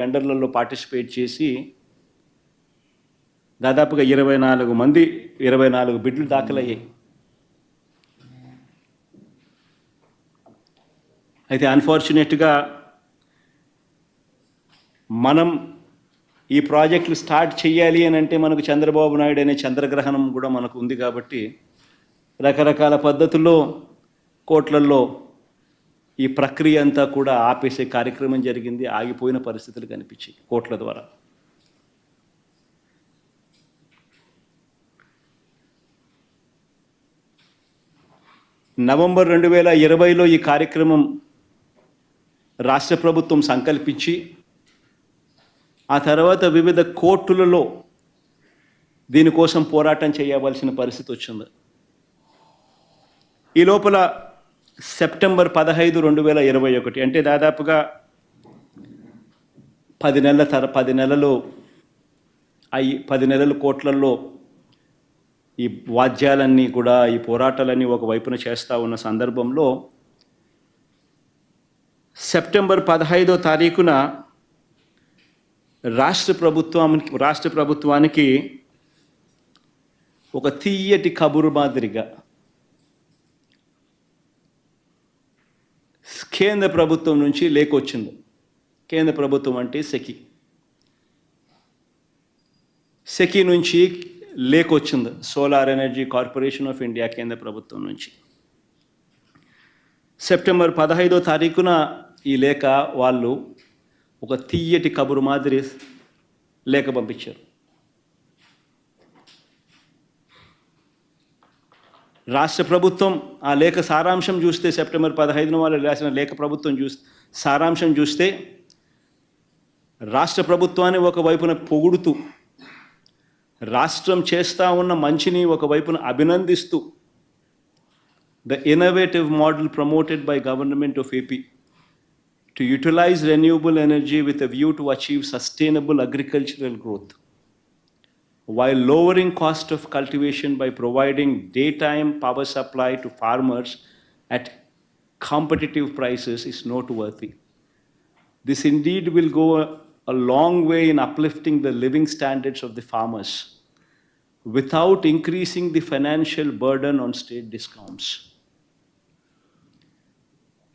టెండర్లలో participate చేసి దాదాపుగా ఇరవై నాలుగు మంది ఇరవై నాలుగు బిడ్లు దాఖలయ్యాయి. అయితే అన్ఫార్చునేట్గా మనం ఈ ప్రాజెక్టులు స్టార్ట్ చేయాలి అని అంటే మనకు చంద్రబాబు నాయుడు అనే చంద్రగ్రహణం కూడా మనకు ఉంది కాబట్టి రకరకాల పద్ధతుల్లో కోట్లల్లో ఈ ప్రక్రియ అంతా కూడా ఆపేసే కార్యక్రమం జరిగింది ఆగిపోయిన పరిస్థితులు కనిపించాయి కోట్ల ద్వారా. నవంబర్ రెండు వేల ఇరవైలో ఈ కార్యక్రమం రాష్ట్ర ప్రభుత్వం సంకల్పించి ఆ తర్వాత వివిధ కోర్టులలో దీనికోసం పోరాటం చేయవలసిన పరిస్థితి వచ్చింది. ఈ లోపల సెప్టెంబర్ పదహైదు రెండు వేల ఇరవై ఒకటి. అంటే దాదాపుగా పది నెలల తర పది నెలలు అయి పది నెలల కోట్లలో ఈ వాద్యాలన్నీ కూడా ఈ పోరాటాలన్నీ ఒక వైపున చేస్తూ ఉన్న సందర్భంలో సెప్టెంబర్ పదహైదో తారీఖున రాష్ట్ర ప్రభుత్వానికి రాష్ట్ర ప్రభుత్వానికి ఒక తీయటి కబురు మాదిరిగా కేంద్ర ప్రభుత్వం నుంచి లేకొచ్చింది. కేంద్ర ప్రభుత్వం అంటే సెకి. సెకి నుంచి లేకొచ్చింది. Solar energy corporation of India కేంద్ర ప్రభుత్వం నుంచి. సెప్టెంబర్ పదహైదో తారీఖున ఈ లేఖ వాళ్ళు ఒక తీయటి కబురు మాదిరి లేఖ పంపించారు. రాష్ట్ర ప్రభుత్వం ఆ లేఖ సారాంశం చూస్తే సెప్టెంబర్ పదహైదున వాళ్ళు రాసిన లేఖ ప్రభుత్వం చూ సారాంశం చూస్తే రాష్ట్ర ప్రభుత్వాన్ని ఒకవైపున పొగుడుతూ రాష్ట్రం చేస్తూ ఉన్న మంచిని ఒకవైపున అభినందిస్తూ the innovative model promoted by government of AP to utilise renewable energy with a view to achieve sustainable agricultural growth while lowering cost of cultivation by providing daytime power supply to farmers at competitive prices is noteworthy. This indeed will go a, a long way in uplifting the living standards of the farmers without increasing the financial burden on state discounts.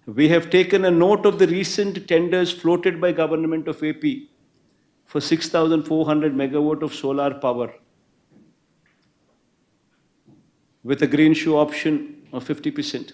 We have taken a note of the recent tenders floated by government of AP for 6,400 megawatt of solar power with a green shoe option of 50%.